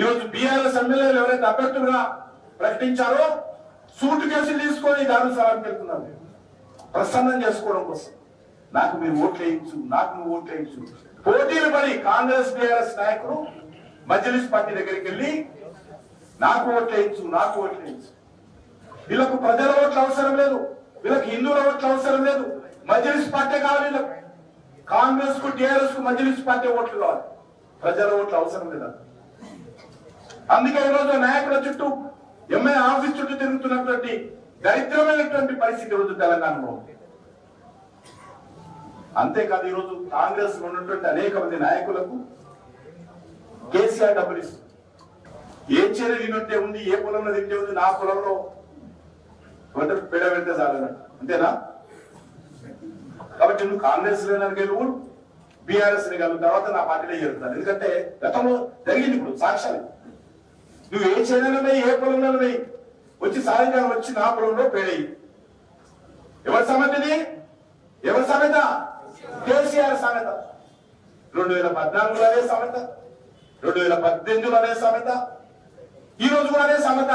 ఈరోజు బీఆర్ఎస్ ఎమ్మెల్యేలు ఎవరైతే అభ్యర్థులుగా ప్రకటించారో సూటు కేసులు తీసుకొని దారుణ వెళ్తున్నారు ప్రసన్నం చేసుకోవడం కోసం. నాకు మీరు ఓట్లు వేయించు నాకు నువ్వు ఓట్లు వేయించు. పోటీలు పడి కాంగ్రెస్ బీఆర్ఎస్ నాయకులు మజ్లిస్ పార్టీ దగ్గరికి వెళ్ళి నాకు ఓట్లు వేయించు నాకు ఓట్లు వేయించు. వీళ్ళకు ప్రజల ఓట్లు అవసరం లేదు. వీళ్ళకి హిందువుల ఓట్లు అవసరం లేదు. మజ్లిస్ పార్టీ కావాలి వీళ్ళకు. కాంగ్రెస్కు టిఆర్ఎస్కు మజ్లిస్ పార్టీ ఓట్లు కావాలి. ప్రజల ఓట్లు అవసరం లేదా? అందుకే ఈరోజు నాయకుల చుట్టూ ఎంఐ ఆఫీస్ చుట్టూ తిరుగుతున్నటువంటి దరిద్రమైనటువంటి పరిస్థితి ఈరోజు తెలంగాణలో ఉంది. అంతేకాదు ఈరోజు కాంగ్రెస్ ఉన్నటువంటి అనేక మంది నాయకులకు కేసీఆర్ డబ్బులు ఇస్తుంది ఏ చీర తింటే ఉంది ఏ పొలంలో తింటే ఉంది నా పొలంలో వంట పెడ పెడితే చాలన్నట్టు అంతేనా? కాబట్టి నువ్వు కాంగ్రెస్ లేనకి నువ్వు బీఆర్ఎస్ కలుగు తర్వాత నా పార్టీలో చేరుతాను. ఎందుకంటే గతంలో జరిగింది ఇప్పుడు సాక్ష్యాలు. నువ్వు ఏ చేనైనా ఏ పొలంలో వచ్చి సాయంకాలం వచ్చి నా పొలంలో పేడయి ఎవరి సమతిది ఎవరి సామెత కేసీఆర్ సామెత రెండు వేల పద్నాలుగులో అదే సామెత రెండు వేల పద్దెనిమిదిలో అదే సామెత ఈ రోజు కూడా అదే సమేత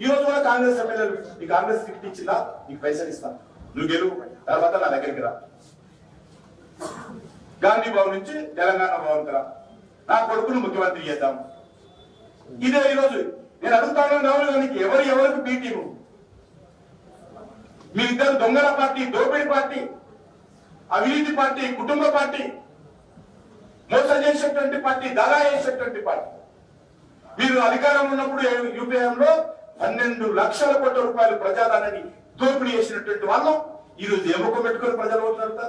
ఈ రోజు కూడా కాంగ్రెస్ ఎమ్మెల్యేలు ఈ కాంగ్రెస్ టికెట్ ఇచ్చిందా నీకు పైసలు ఇస్తాను నువ్వు గెలువు. తర్వాత నా దగ్గరికి రా. గాంధీ భవన్ నుంచి తెలంగాణ భవన్ రా. నా కొడుకును ముఖ్యమంత్రి చేద్దాం. ఇదే ఈరోజు. నేను అడుగుతాను రాహుల్ గాంధీకి ఎవరు ఎవరికి బీ మీరిద్దరు దొంగల పార్టీ దోపిడీ పార్టీ అవినీతి పార్టీ కుటుంబ పార్టీ మోసం చేసేటువంటి పార్టీ దగా చేసేటువంటి పార్టీ. మీరు అధికారం ఉన్నప్పుడు యూపీఎంలో పన్నెండు లక్షల కోట్ల రూపాయలు ప్రజాధనాన్ని దోపిడీ చేసినటువంటి వాళ్ళం. ఈ రోజు ఎముక పెట్టుకొని ప్రజలు ఓట్లు